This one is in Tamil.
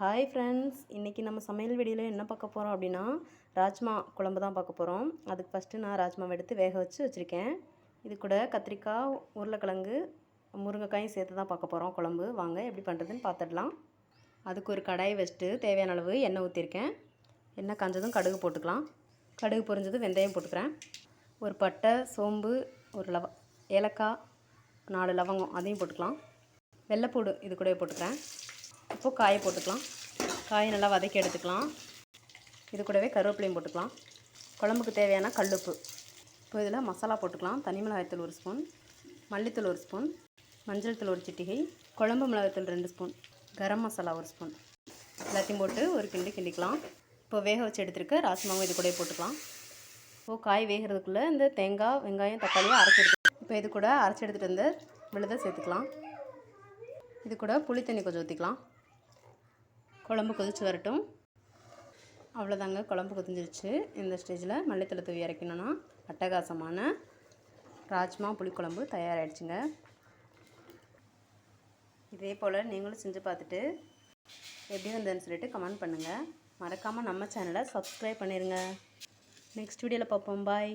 ஹாய் ஃப்ரெண்ட்ஸ் இன்றைக்கி நம்ம சமையல் வீடியோவில் என்ன பார்க்க போகிறோம் அப்படின்னா ராஜ்மா குழம்பு தான் பார்க்க போகிறோம் அதுக்கு ஃபஸ்ட்டு நான் ராஜ்மாவை எடுத்து வேக வச்சு வச்சுருக்கேன். இது கூட கத்திரிக்காய் உருளைக்கிழங்கு முருங்கைக்காயும் சேர்த்து தான் பார்க்க போகிறோம் குழம்பு. வாங்க எப்படி பண்ணுறதுன்னு பார்த்துடலாம். அதுக்கு ஒரு கடாய் வச்சுட்டு தேவையான அளவு எண்ணெய் ஊற்றிருக்கேன் எண்ணெய் காஞ்சதும் கடுகு போட்டுக்கலாம். கடுகு பொரிஞ்சதும் வெந்தயம் போட்டுக்கிறேன். ஒரு பட்டை சோம்பு ஒரு லவ ஏலக்காய் நாலு லவங்கம் அதையும் போட்டுக்கலாம். வெள்ளைப்பூடு இது கூடவே போட்டுக்கிறேன். அப்போது காயை போட்டுக்கலாம். காயை நல்லா வதக்கி எடுத்துக்கலாம். இது கூடவே கருவேப்பிலையும் போட்டுக்கலாம். குழம்புக்கு தேவையான கல்லுப்பு. இப்போ இதில் மசாலா போட்டுக்கலாம். தனி மிளகாய்த்தூள் ஒரு ஸ்பூன் மல்லித்தூள் ஒரு ஸ்பூன் மஞ்சள் தூள் ஒரு சிட்டிகை குழம்பு மிளகாய்த்தூள் ரெண்டு ஸ்பூன் கரம் மசாலா ஒரு ஸ்பூன். எல்லாத்தையும் போட்டு ஒரு கிண்டி கிண்டிக்கலாம். இப்போ வேக வச்சு எடுத்துருக்க ராஜ்மாவும் இது கூட போட்டுக்கலாம். இப்போது காய் வேகிறதுக்குள்ளே இந்த தேங்காய் வெங்காயம் தக்காளியை அரைச்சி எடுத்து இப்போ இது கூட அரைச்சி எடுத்துகிட்டு வந்து விழுத சேர்த்துக்கலாம். இது கூட புளி தண்ணி கொஞ்சம் ஊற்றிக்கலாம் குழம்பு கொதிச்சு வரட்டும். அவ்வளோதாங்க குழம்பு கொதிஞ்சிருச்சு. இந்த ஸ்டேஜில் மல்லித்தலை தூவி இறக்கணுன்னா அட்டகாசமான ராஜ்மா புளிக்குழம்பு தயாராகிடுச்சுங்க இதே போல் நீங்களும் செஞ்சு பார்த்துட்டு எப்படி வந்ததுன்னு சொல்லிட்டு கமெண்ட் பண்ணுங்கள் மறக்காமல் நம்ம சேனலை சப்ஸ்கிரைப் பண்ணிடுங்க நெக்ஸ்ட் வீடியோவில் பார்ப்போம். பாய்